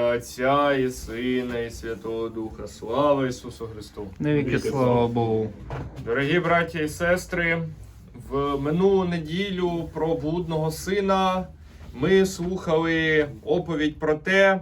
Отця і Сина, і Святого Духа. Слава Ісусу Христу! Навіки слава Богу. Дорогі браті і сестри, в минулу неділю про блудного сина ми слухали оповідь про те,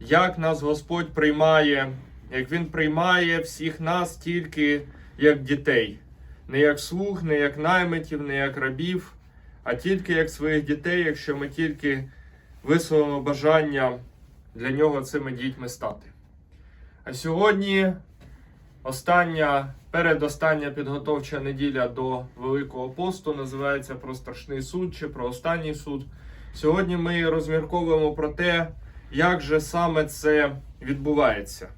як нас Господь приймає, як Він приймає всіх нас тільки як дітей, не як слуг, не як наймитів, не як рабів, а тільки як своїх дітей, якщо ми тільки висловимо бажання для нього цими дітьми стати. А сьогодні остання, передостання підготовча неділя до Великого посту називається про страшний суд чи про останній суд. Сьогодні ми розмірковуємо про те, як же саме це відбувається.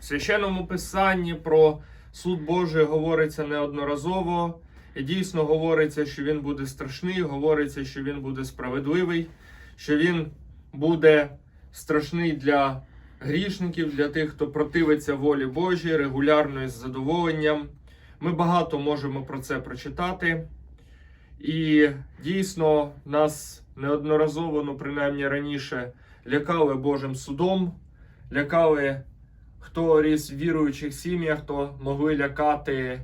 В священному писанні про суд Божий говориться неодноразово, і дійсно говориться, що він буде страшний, говориться, що він буде справедливий, що він буде страшний для грішників, для тих, хто противиться волі Божій, регулярно і з задоволенням. Ми багато можемо про це прочитати. І дійсно нас неодноразово, ну принаймні раніше, лякали Божим судом, лякали, хто ріс в віруючих сім'ях, то могли лякати,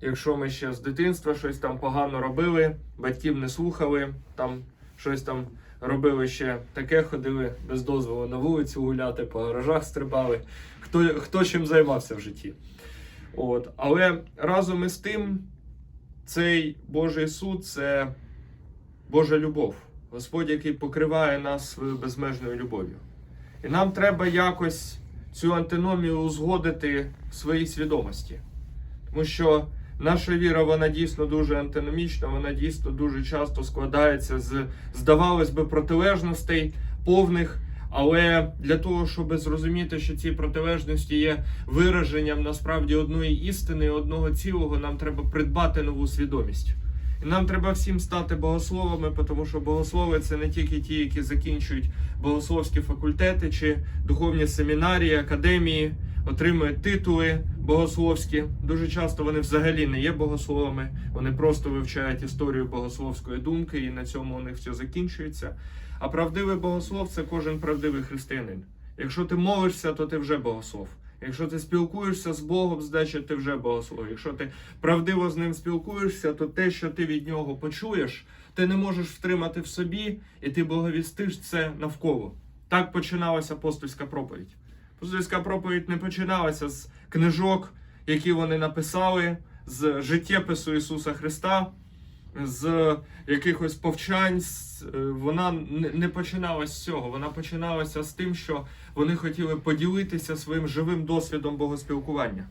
якщо ми ще з дитинства щось там погано робили, батьків не слухали, там щось там робили ще таке, ходили без дозволу на вулицю гуляти, по гаражах стрибали. Хто, хто чим займався в житті. От. Але разом із тим, цей Божий суд це Божа любов. Господь, який покриває нас своєю безмежною любов'ю. І нам треба якось цю антиномію узгодити в своїй свідомості. Тому що наша віра, вона дійсно дуже антиномічна, вона дійсно дуже часто складається з, здавалось би, протилежностей повних. Але для того, щоб зрозуміти, що ці протилежності є вираженням насправді одної істини, одного цілого, нам треба придбати нову свідомість. І нам треба всім стати богословами, тому що богослови це не тільки ті, які закінчують богословські факультети чи духовні семінарії, академії, отримують титули богословські. Дуже часто вони взагалі не є богословами, вони просто вивчають історію богословської думки, і на цьому у них все закінчується. А правдивий богослов це кожен правдивий християнин. Якщо ти молишся, то ти вже богослов. Якщо ти спілкуєшся з Богом, значить ти вже богослов. Якщо ти правдиво з ним спілкуєшся, то те, що ти від нього почуєш, ти не можеш втримати в собі, і ти боговістиш це навколо. Так починалася апостольська проповідь. Апостольська проповідь не починалася з книжок, які вони написали, з життєпису Ісуса Христа, з якихось повчань. е, Вона не- починалася з цього. Вона починалася з тим, що вони хотіли поділитися своїм живим досвідом богоспілкування.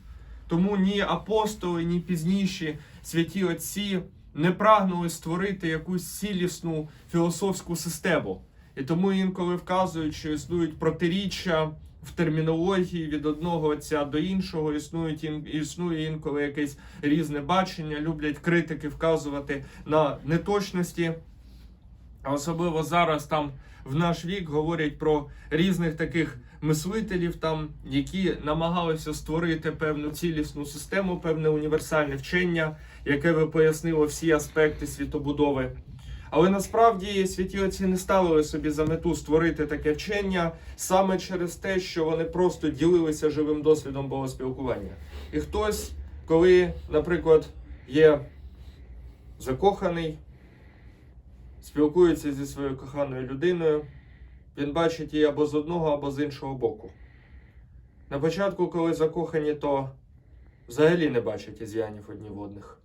Тому ні апостоли, ні пізніші святі отці не прагнули створити якусь цілісну філософську систему. І тому інколи вказують, що існують протиріччя в термінології від одного отця до іншого, існують існує інколи якесь різне бачення, люблять критики вказувати на неточності. Особливо зараз там в наш вік говорять про різних таких мислителів, там, які намагалися створити певну цілісну систему, певне універсальне вчення, яке би пояснило всі аспекти світобудови. Але насправді святі отці не ставили собі за мету створити таке вчення саме через те, що вони просто ділилися живим досвідом богоспілкування. І хтось, коли, наприклад, є закоханий, спілкується зі своєю коханою людиною, він бачить її або з одного, або з іншого боку. На початку, коли закохані, то взагалі не бачать із'янів одні в одних.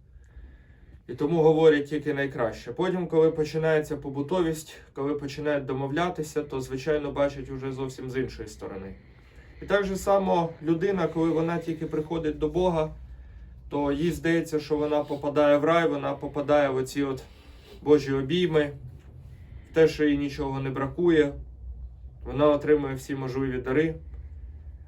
І тому говорять тільки найкраще. Потім, коли починається побутовість, коли починають домовлятися, то звичайно бачать уже зовсім з іншої сторони. І так же само людина, коли вона тільки приходить до Бога, то їй здається, що вона попадає в рай, вона попадає в оці от Божі обійми, в те, що їй нічого не бракує, вона отримує всі можливі дари.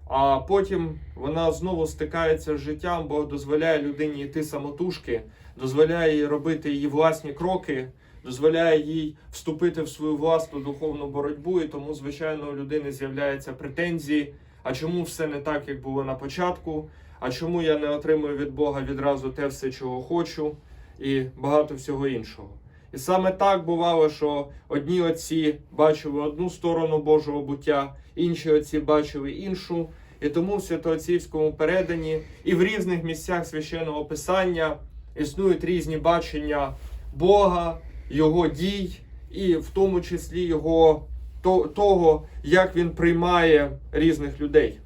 А потім вона знову стикається з життям, Бог дозволяє людині йти самотужки, дозволяє їй робити її власні кроки, дозволяє їй вступити в свою власну духовну боротьбу, і тому, звичайно, у людини з'являються претензії. А чому все не так, як було на початку? А чому я не отримую від Бога відразу те все, чого хочу, і багато всього іншого. І саме так бувало, що одні отці бачили одну сторону Божого буття, інші отці бачили іншу. І тому в святоотцівському переданні і в різних місцях священного писання існують різні бачення Бога, Його дій, і в тому числі Його то- того, як він приймає різних людей.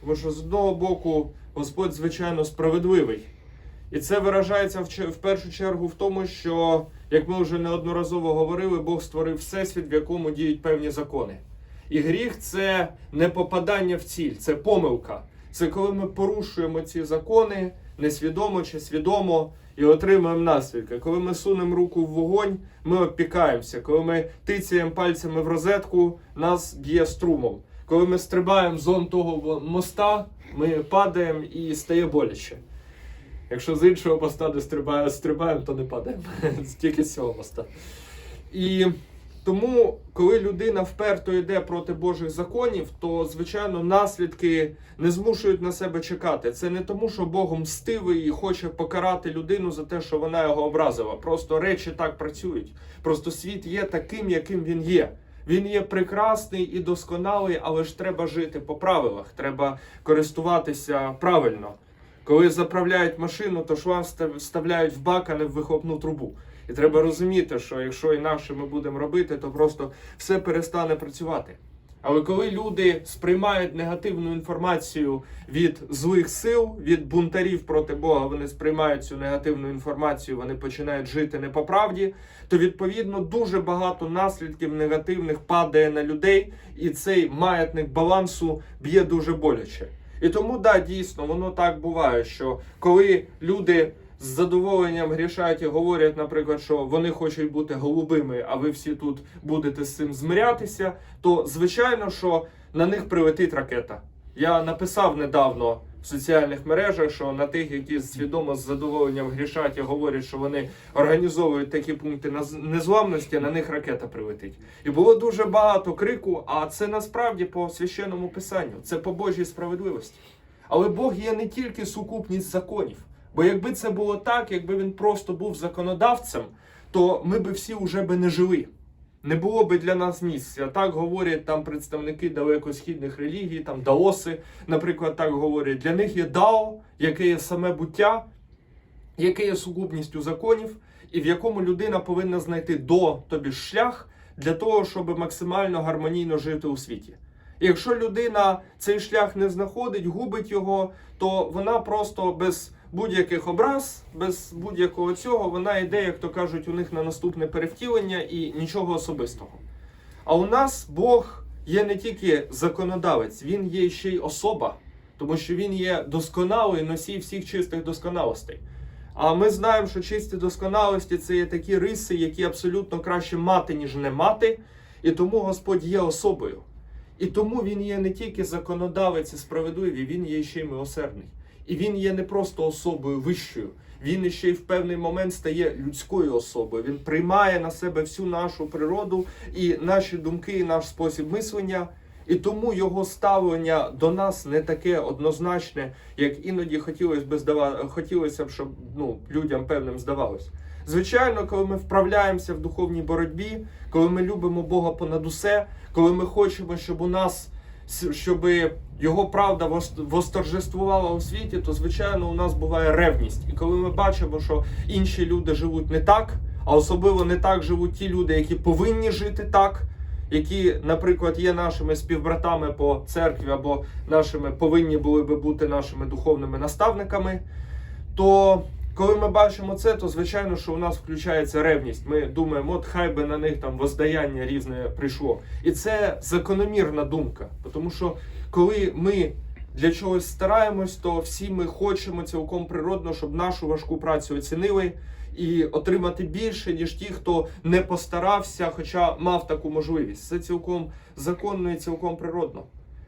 Тому що з одного боку Господь, звичайно, справедливий. І це виражається в першу чергу в тому, що, як ми вже неодноразово говорили, Бог створив всесвіт, в якому діють певні закони. І гріх це не попадання в ціль, це помилка. Це коли ми порушуємо ці закони несвідомо чи свідомо і отримуємо наслідки. Коли ми сунемо руку в вогонь, ми обпікаємося. Коли ми тицяємо пальцями в розетку, нас б'є струмом. Коли ми стрибаємо зон того моста, ми падаємо і стає боляче. Якщо з іншого моста не стрибає, стрибаємо, то не падаємо. Тільки з цього моста. І тому, коли людина вперто йде проти Божих законів, то звичайно наслідки не змушують на себе чекати. Це не тому, що Бог мстивий і хоче покарати людину за те, що вона його образила. Просто речі так працюють. Просто світ є таким, яким він є. Він є прекрасний і досконалий, але ж треба жити по правилах, треба користуватися правильно. Коли заправляють машину, то шланг вставляють в бак, а не в вихлопну трубу. І треба розуміти, що якщо інакше ми будемо робити, то просто все перестане працювати. Але коли люди сприймають негативну інформацію від злих сил, від бунтарів проти Бога, вони сприймають цю негативну інформацію, вони починають жити не по правді, то відповідно дуже багато наслідків негативних падає на людей, і цей маятник балансу б'є дуже боляче. І тому, да, дійсно, воно так буває, що коли люди з задоволенням грішать і говорять, наприклад, що вони хочуть бути голубими, а ви всі тут будете з цим змирятися, то звичайно, що на них прилетить ракета. Я написав недавно в соціальних мережах, що на тих, які свідомо з задоволенням грішать і говорять, що вони організовують такі пункти наз- незламності, на них ракета прилетить. І було дуже багато крику, а це насправді по священному писанню, це по Божій справедливості. Але Бог є не тільки сукупність законів. Бо якби це було так, якби він просто був законодавцем, то ми би всі вже би не жили. Не було би для нас місця. Так говорять там представники далекосхідних релігій, там даоси, наприклад, так говорять. Для них є дао, яке є саме буття, яке є сукупністю законів, і в якому людина повинна знайти до тобі шлях для того, щоб максимально гармонійно жити у світі. І якщо людина цей шлях не знаходить, губить його, то вона просто без будь-яких образ, без будь-якого цього, вона йде, як то кажуть, у них на наступне перевтілення і нічого особистого. А у нас Бог є не тільки законодавець, він є ще й особа, тому що він є досконалий носій всіх чистих досконалостей. А ми знаємо, що чисті досконалості це є такі риси, які абсолютно краще мати, ніж не мати, і тому Господь є особою. І тому він є не тільки законодавець і справедливий, він є ще й милосердний. І він є не просто особою вищою, він ще й в певний момент стає людською особою. Він приймає на себе всю нашу природу і наші думки, і наш спосіб мислення. І тому його ставлення до нас не таке однозначне, як іноді хотілося б здава... хотілося б, щоб ну, людям певним здавалось. Звичайно, коли ми вправляємося в духовній боротьбі, коли ми любимо Бога понад усе, коли ми хочемо, щоб у нас щоб його правда восторжествувала у світі, то звичайно у нас буває ревність. І коли ми бачимо, що інші люди живуть не так, а особливо не так живуть ті люди, які повинні жити так, які, наприклад, є нашими співбратами по церкві або нашими повинні були би бути нашими духовними наставниками, то коли ми бачимо це, то звичайно, що у нас включається ревність. Ми думаємо, от хай би на них там воздаяння різне прийшло. І це закономірна думка. Тому що коли ми для чогось стараємось, то всі ми хочемо цілком природно, щоб нашу важку працю оцінили і отримати більше, ніж ті, хто не постарався, хоча мав таку можливість. Це цілком законно і цілком природно.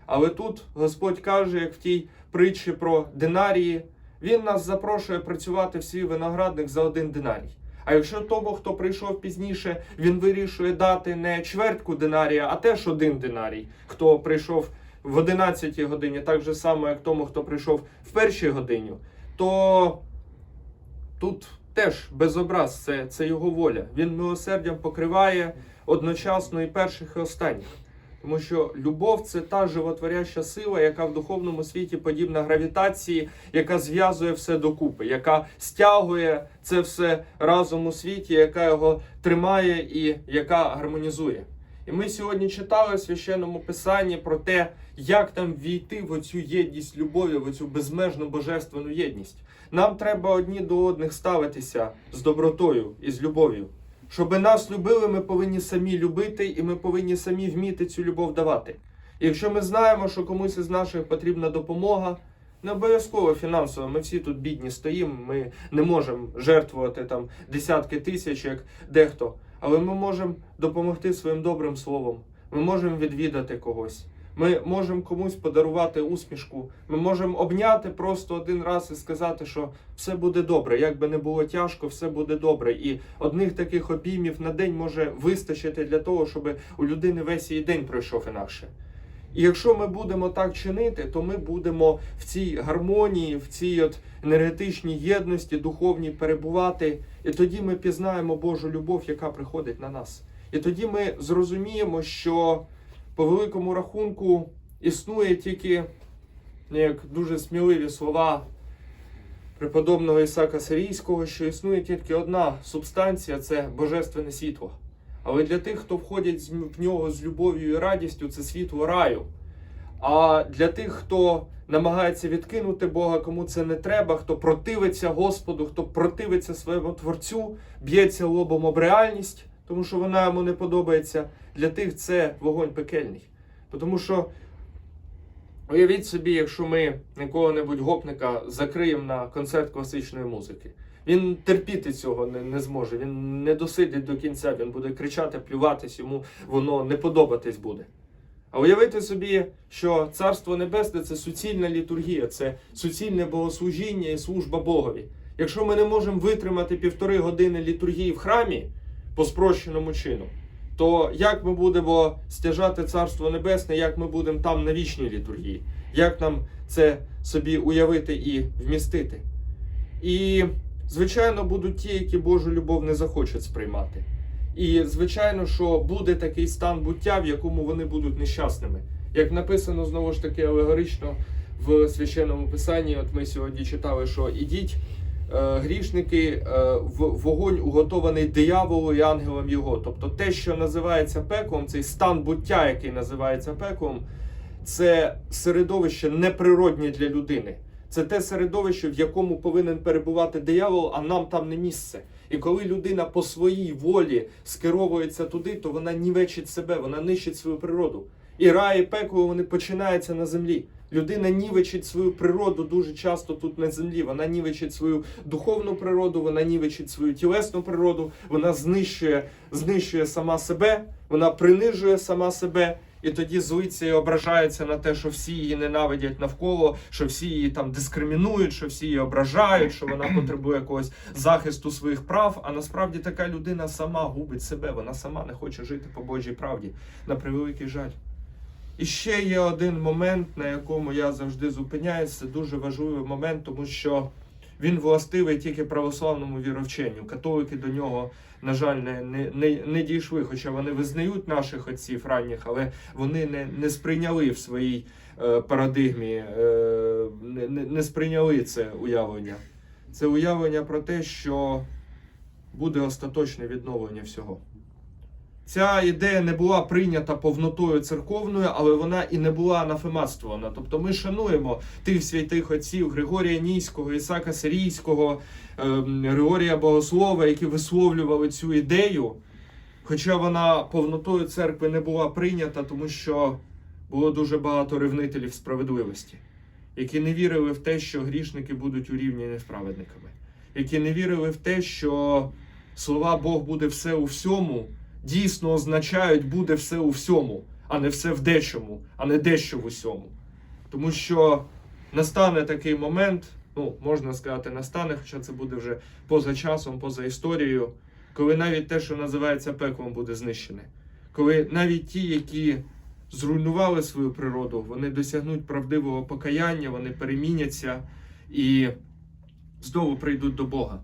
Але тут Господь каже, як в тій притчі про динарії, він нас запрошує працювати в свій виноградник за один динарій. А якщо того, хто прийшов пізніше, він вирішує дати не чвертку динарія, а теж один динарій, хто прийшов в 11 годині, так же само, як тому, хто прийшов в першій годині, то тут теж без образ, це, це його воля. Він милосердям покриває одночасно і перших, і останніх. Тому що любов це та животворяща сила, яка в духовному світі подібна гравітації, яка зв'язує все докупи, яка стягує це все разом у світі, яка його тримає і яка гармонізує. І ми сьогодні читали в священному писанні про те, як там війти в оцю єдність любові, в оцю безмежну божественну єдність. Нам треба одні до одних ставитися з добротою і з любов'ю. Щоби нас любили, ми повинні самі любити, і ми повинні самі вміти цю любов давати. І якщо ми знаємо, що комусь із наших потрібна допомога, не обов'язково фінансово, ми всі тут бідні стоїмо, ми не можемо жертвувати там десятки тисяч, як дехто. Але ми можемо допомогти своїм добрим словом. Ми можемо відвідати когось. Ми можемо комусь подарувати усмішку. Ми можемо обняти просто один раз і сказати, що все буде добре. Як би не було тяжко, все буде добре. І одних таких обіймів на день може вистачити для того, щоб у людини весь її день пройшов інакше. І якщо ми будемо так чинити, то ми будемо в цій гармонії, в цій от енергетичній єдності, духовній перебувати. І тоді ми пізнаємо Божу любов, яка приходить на нас. І тоді ми зрозуміємо, що по великому рахунку існує тільки ну, як дуже сміливі слова преподобного Ісака Сирійського, що існує тільки одна субстанція це божественне світло. Але для тих, хто входять в нього з любов'ю і радістю, це світло раю. А для тих, хто намагається відкинути Бога, кому це не треба, хто противиться Господу, хто противиться своєму Творцю, б'ється лобом об реальність, тому що вона йому не подобається. Для тих це вогонь пекельний. Тому що уявіть собі, якщо ми якого-небудь гопника закриємо на концерт класичної музики. Він терпіти цього не, не зможе, він не досидить до кінця, він буде кричати, плюватись, йому воно не подобатись буде. А уявити собі, що Царство Небесне це суцільна літургія, це суцільне богослужіння і служба Богові. Якщо ми не можемо витримати півтори години літургії в храмі по спрощеному чину, то як ми будемо стяжати Царство Небесне, як ми будемо там на вічній літургії? Як нам це собі уявити і вмістити? І, звичайно, будуть ті, які Божу любов не захочуть сприймати. І звичайно, що буде такий стан буття, в якому вони будуть нещасними. Як написано знову ж таки алегорично в священному писанні, от ми сьогодні читали, що ідіть, грішники, е, в вогонь уготований дияволу і ангелам його. Тобто те, що називається пеклом, цей стан буття, який називається пеклом, це середовище неприроднє для людини. Це те середовище, в якому повинен перебувати диявол, а нам там не місце. І коли людина по своїй волі скеровується туди, то вона нівечить себе, вона нищить свою природу. І рай, і пекло вони починаються на землі. Людина нівечить свою природу дуже часто тут на землі. Вона нівечить свою духовну природу, вона нівечить свою тілесну природу, вона знищує, знищує сама себе, вона принижує сама себе. І тоді злиться і ображається на те, що всі її ненавидять навколо, що всі її там дискримінують, що всі її ображають, що вона потребує якогось захисту своїх прав. А насправді така людина сама губить себе, вона сама не хоче жити по Божій правді. На превеликий жаль. І ще є один момент, на якому я завжди зупиняюся. Це дуже важливий момент, тому що він властивий тільки православному віровченню. Католики до нього, на жаль, не, не, не, дійшли, хоча вони визнають наших отців ранніх, але вони не, не сприйняли в своїй е, парадигмі, е, не, не сприйняли це уявлення. Це уявлення про те, що буде остаточне відновлення всього. Ця ідея не була прийнята повнотою церковною, але вона і не була анафематствована. Тобто ми шануємо тих святих отців Григорія Ніського, Ісака Сирійського, ем, Григорія Богослова, які висловлювали цю ідею. Хоча вона повнотою церкви не була прийнята, тому що було дуже багато ревнителів справедливості, які не вірили в те, що грішники будуть урівняні з праведниками, які не вірили в те, що слова Бог буде все у всьому дійсно означають буде все у всьому, а не все в дечому, а не дещо в усьому. Тому що настане такий момент, ну можна сказати, настане, хоча це буде вже поза часом, поза історією, коли навіть те, що називається пеклом, буде знищене. Коли навіть ті, які зруйнували свою природу, вони досягнуть правдивого покаяння, вони переміняться і знову прийдуть до Бога.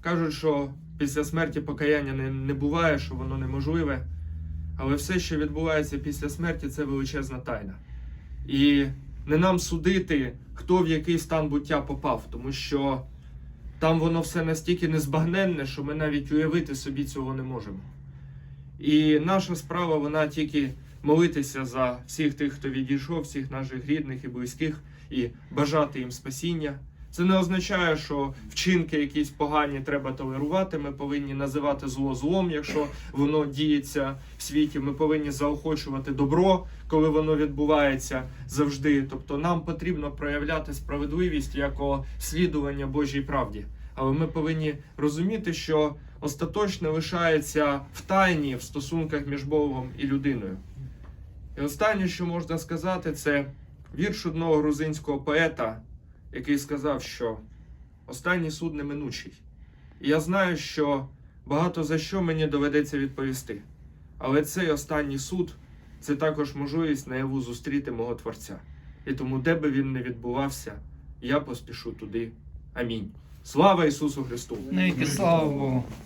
Кажуть, що після смерті покаяння не, не буває, що воно неможливе. Але все, що відбувається після смерті, це величезна тайна. І не нам судити, хто в який стан буття попав, тому що там воно все настільки незбагненне, що ми навіть уявити собі цього не можемо. І наша справа вона тільки молитися за всіх тих, хто відійшов, всіх наших рідних і близьких, і бажати їм спасіння. Це не означає, що вчинки якісь погані треба толерувати. Ми повинні називати зло злом, якщо воно діється в світі. Ми повинні заохочувати добро, коли воно відбувається завжди. Тобто нам потрібно проявляти справедливість як слідування Божій правді. Але ми повинні розуміти, що остаточно лишається в тайні в стосунках між Богом і людиною. І останнє, що можна сказати, це вірш одного грузинського поета, який сказав, що останній суд неминучий. І я знаю, що багато за що мені доведеться відповісти. Але цей останній суд це також можливість наяву зустріти мого Творця. І тому, де би він не відбувався, я поспішу туди. Амінь. Слава Ісусу Христу! Слава Богу.